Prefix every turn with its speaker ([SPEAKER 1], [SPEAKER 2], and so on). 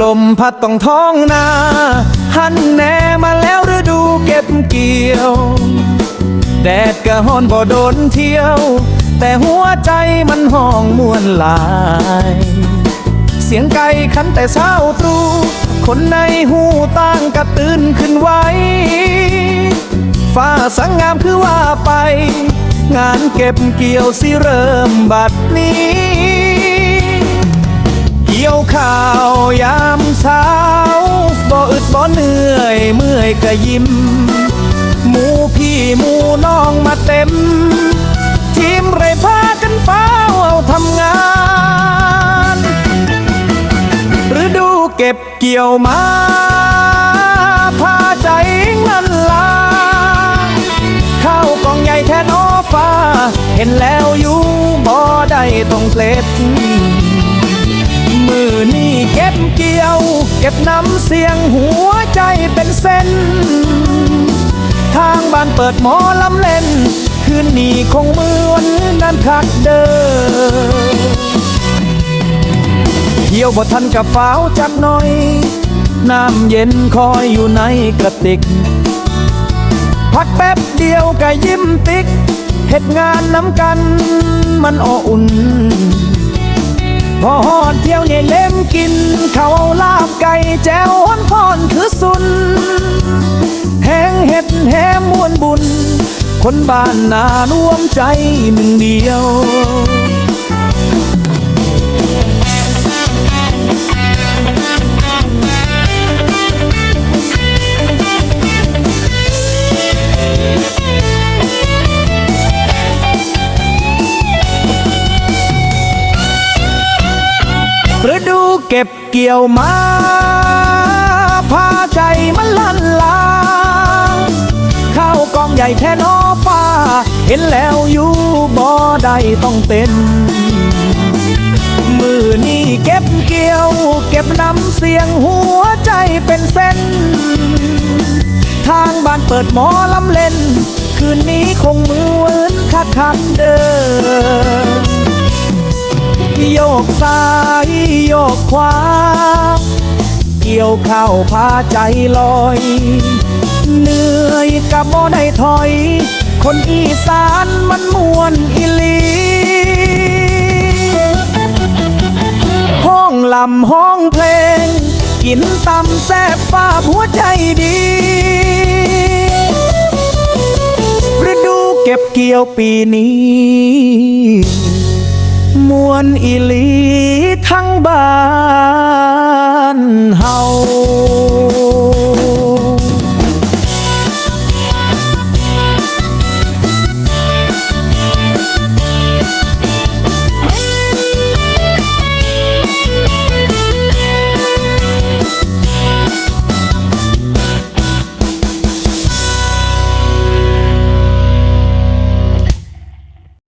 [SPEAKER 1] ลมพัดต้องท้องนา หันแนมาแล้วฤดูเก็บเกี่ยว แดดกระฮ้อนบ่โดนเที่ยว แต่หัวใจมันห้องมวนลาย เสียงไก่ขันแต่เช้าตรู่คนในหูต่างกระตื่นขึ้นไว้ฟ้าสังงามคือว่าไป งานเก็บเกี่ยวสิเริ่มบัดนี้ เกี่ยวข้าวยา ยเมื่อยก็ยิ้ม หมูพี่หมูน้องมาเต็ม ทีมไรพากันเฝ้าเอาทำงานฤดูเก็บเกี่ยวมาพาใจนั่นลาข้าวกองใหญ่แทนออฟ้า เห็นแล้วอยู่บ่ได้ต้องเพล็ด มือนี่เก็บเกี่ยว เก็บน้ำเสียงหัวใจเป็นเส้น ทางบ้านเปิดหมอลำเล่น คืนนี้คงเหมือนนั้นคักเดิมเที่ยวบ่ทันกับฟ้าวจักหน่อย น้ำเย็นคอยอยู่ในกระติก พักแป๊บเดียวก็ยิ้มติ๊กเหตุงานน้ำกันมันออุ่น กินเขาวลาบไก่แจ้วอนพอนคือสุน แหงเห็ดแหมมวนบุญ คนบ้านนารวมใจหนึ่งเดียว ฤดูเก็บเกี่ยวมา พาใจมันลันลาข้าวกองใหญ่แทนอฟ้า เห็นแล้วอยู่บ่ได้ต้องเต้นมือนี่เก็บเกี่ยว เก็บน้ำเสียงหัวใจเป็นเส้น ทางบ้านเปิดหมอลำเล่น คืนนี้คงเหมือนคักคันเดิม กซ้ายโยกขวา เกี่ยวข้าวพาใจลอย เหนื่อยกับบ่ได้ถอย คนอีสานมันมวนอิลีห้องลำห้องเพลง กินตำแซ่บฟ้าหัวใจดีฤดูเก็บเกี่ยวปีนี้ อนอีหลีทั้งบ้านเฮา